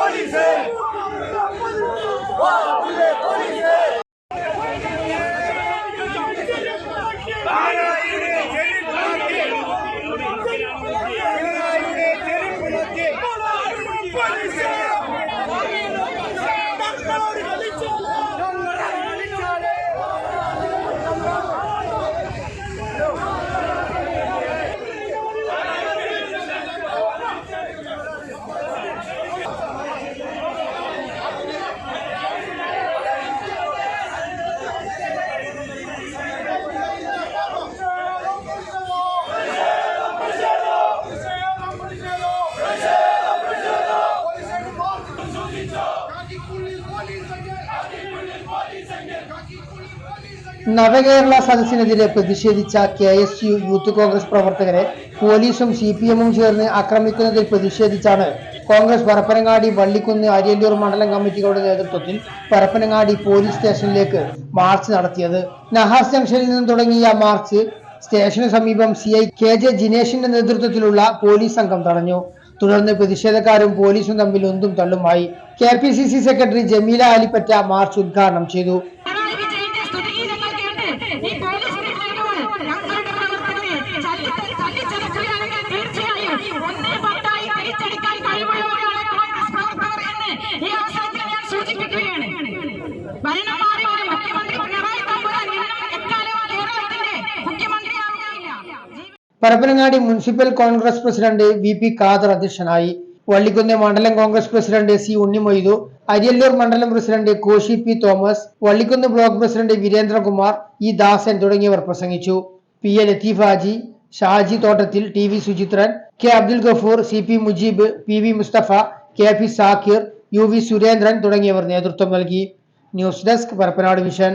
Police! Navakerala സദസ്സിനെതിരെ പ്രതിഷേധിച്ച K S U youth Congress പ്രവർത്തകരെ പോലീസും സി പി എമ്മും ചേർന്ന് ആക്രമിക്കുന്നതിൽ പ്രതിഷേധിച്ചാണ് കോൺഗ്രസ് പരപ്പനങ്ങാടി വള്ളിക്കുന്ന് അരിയല്ലൂർ മണ്ഡലം കമ്മിറ്റികളുടെ നേതൃത്വത്തിൽ പരപ്പനങ്ങാടി പോലീസ് സ്റ്റേഷനിലേക്ക് മാർച്ച് നടത്തിയത്. നഹാസ് ജംഗ്ഷനിൽ നിന്ന് തുടങ്ങിയ മാർച്ച് സ്റ്റേഷന് സമീപം സി ഐ കെ ജെ ജിനേഷിന്റെ നേതൃത്വത്തിലുള്ള പോലീസ് സംഘം തടഞ്ഞു. തുടർന്ന് പ്രതിഷേധക്കാരും പോലീസും തമ്മിൽ ഒന്നും തള്ളുമായി. K P C C secretary Jameela Alippatta march ഉദ്ഘാടനം ചെയ്തു. Parappanangadi municipal Congress president V P Khader അധ്യക്ഷനായി. വള്ളിക്കുന്ന് മണ്ഡലം കോൺഗ്രസ് പ്രസിഡന്റ് സി ഉണ്ണിമൊയ്തു അരിയല്ലൂർ മണ്ഡലം president Koshy P Thomas Vallikkunnu block president Veerendrakumar E Dasan തുടങ്ങിയവർ പ്രസംഗിച്ചു. P A Latheef Haji Shaji Thottathil T V Suchithran K Abdul Gafoor C P Mujeeb P V Musthafa K P Zakir U V Surendran തുടങ്ങിയവർ നേതൃത്വം നൽകി. News desk Parappanad vision